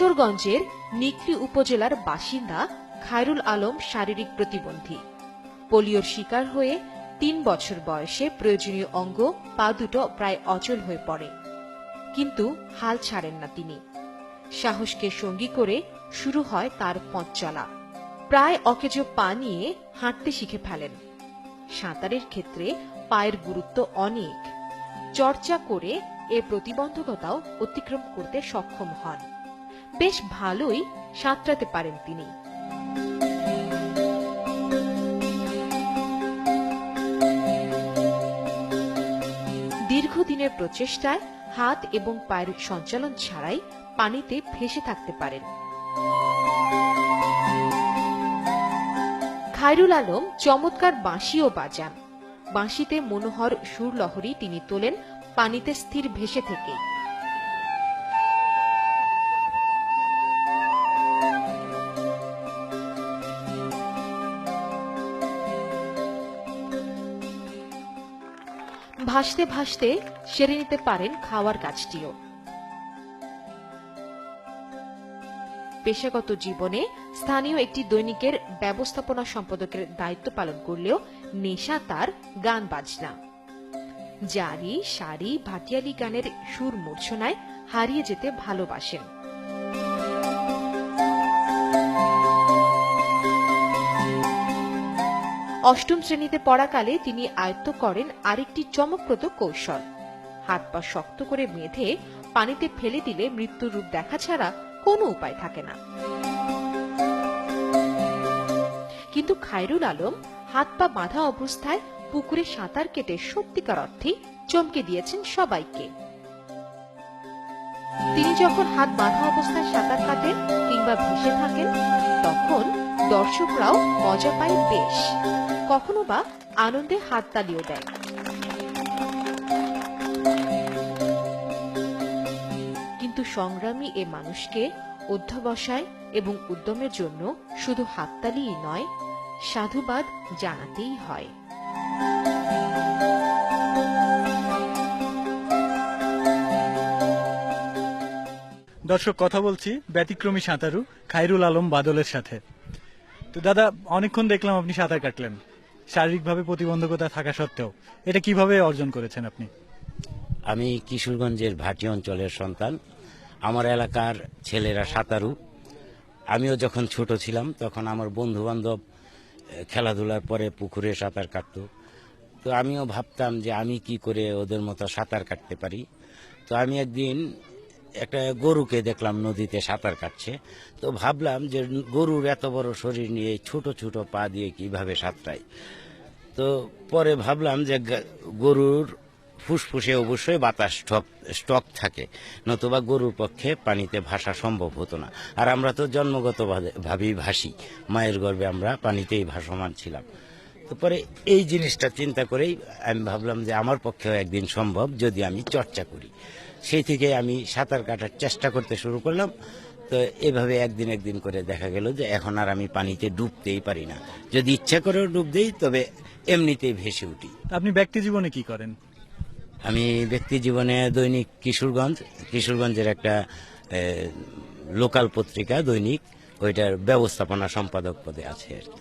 কিশোরগঞ্জের নিকলি উপজেলার বাসিন্দা খায়রুল আলম শারীরিক প্রতিবন্ধী। পোলিওর শিকার হয়ে তিন বছর বয়সে প্রয়োজনীয় অঙ্গ পা দুটো প্রায় অচল হয়ে পড়ে। কিন্তু হাল ছাড়েন না তিনি। সাহসকে সঙ্গী করে শুরু হয় তার পথ চলা। প্রায় অকেজো পা নিয়ে হাঁটতে শিখে ফেলেন। সাঁতারের ক্ষেত্রে পায়ের গুরুত্ব অনেক। চর্চা করে এ প্রতিবন্ধকতাও অতিক্রম করতে সক্ষম হন। বেশ ভালোই সাঁতরাতে পারেন তিনি। দীর্ঘদিনের প্রচেষ্টায় হাত এবং পায়ের সঞ্চালন ছাড়াই পানিতে ভেসে থাকতে পারেন। খায়রুল আলম চমৎকার বাঁশিও বাজান। বাঁশিতে মনোহর সুর লহরী তিনি তোলেন, পানিতে স্থির ভেসে থেকে। ভাসতে ভাসতে সেরে নিতে পারেন খাওয়ার কাজটিও। পেশাগত জীবনে স্থানীয় একটি দৈনিকের ব্যবস্থাপনা সম্পাদকের দায়িত্ব পালন করলেও নেশা তার গান বাজনা। জারি শাড়ি ভাটিয়ালি গানের সুর মূর্ছনায় হারিয়ে যেতে ভালোবাসেন। অষ্টম শ্রেণীতে পড়াকালে তিনি আয়ত্ত করেন আরেকটি চমকপ্রদ কৌশল। হাত পা শক্ত করে বেঁধে পানিতে ফেলে দিলে মৃত্যুর রূপ দেখা ছাড়া কোনো উপায় থাকে না। কিন্তু খায়রুল আলম হাত পা বাঁধা অবস্থায় পুকুরে সাঁতার কেটে সত্যিকার অর্থে চমকে দিয়েছেন সবাইকে। তিনি যখন হাত বাঁধা অবস্থায় সাঁতার কাটেন কিংবা ভেসে থাকেন, তখন দর্শকরাও মজা পায় বেশ। কখনো বা আনন্দে হাততালিও দেয়। কিন্তু সংগ্রামী এ মানুষকে অধ্যবসায় এবং উদ্যমের জন্য শুধু হাততালিই নয়, সাধুবাদ জানাতেই হয়। দর্শক, কথা বলছি ব্যতিক্রমী সাঁতারু খাইরুল আলম বাদলের সাথে। তো দাদা, অনেকক্ষণ দেখলাম আপনি সাঁতার কাটলেন। শারীরিকভাবে প্রতিবন্ধকতা থাকা সত্ত্বেও, এটা কীভাবে অর্জন করেছেন আপনি? আমি কিশোরগঞ্জের ভাটি অঞ্চলের সন্তান। আমার এলাকার ছেলেরা সাঁতারু। আমিও যখন ছোট ছিলাম, তখন আমার বন্ধু বান্ধব খেলাধুলার পরে পুকুরে সাঁতার কাটতো। তো আমিও ভাবতাম যে আমি কি করে ওদের মতো সাঁতার কাটতে পারি। তো আমি একদিন একটা গরুকে দেখলাম নদীতে সাঁতার কাটছে। তো ভাবলাম যে গরুর এত বড় শরীর নিয়ে ছোট ছোট পা দিয়ে কীভাবে সাঁতরায় তো পরে ভাবলাম যে গরুর ফুসফুসে অবশ্যই বাতাস স্টক স্টক থাকে, নতুবা গরুর পক্ষে পানিতে ভাসা সম্ভব হতো না। আর আমরা তো জন্মগত ভাবেই ভাসি, মায়ের গর্ভে আমরা পানিতেই ভাসমান ছিলাম। তো পরে এই জিনিসটা চিন্তা করেই আমি ভাবলাম যে আমার পক্ষেও একদিন সম্ভব যদি আমি চর্চা করি। সেই থেকে আমি সাঁতার কাটার চেষ্টা করতে শুরু করলাম। তো এভাবে একদিন একদিন করে দেখা গেল যে এখন আর আমি পানিতে ডুবতেই পারি না। যদি ইচ্ছা করেও ডুব দেই তবে এমনিতেই ভেসে উঠি। আপনি ব্যক্তি জীবনে কি করেন? আমি ব্যক্তি জীবনে দৈনিক কিশোরগঞ্জ কিশোরগঞ্জের একটা লোকাল পত্রিকা দৈনিক ওইটার ব্যবস্থাপনা সম্পাদক পদে আছে আর কি।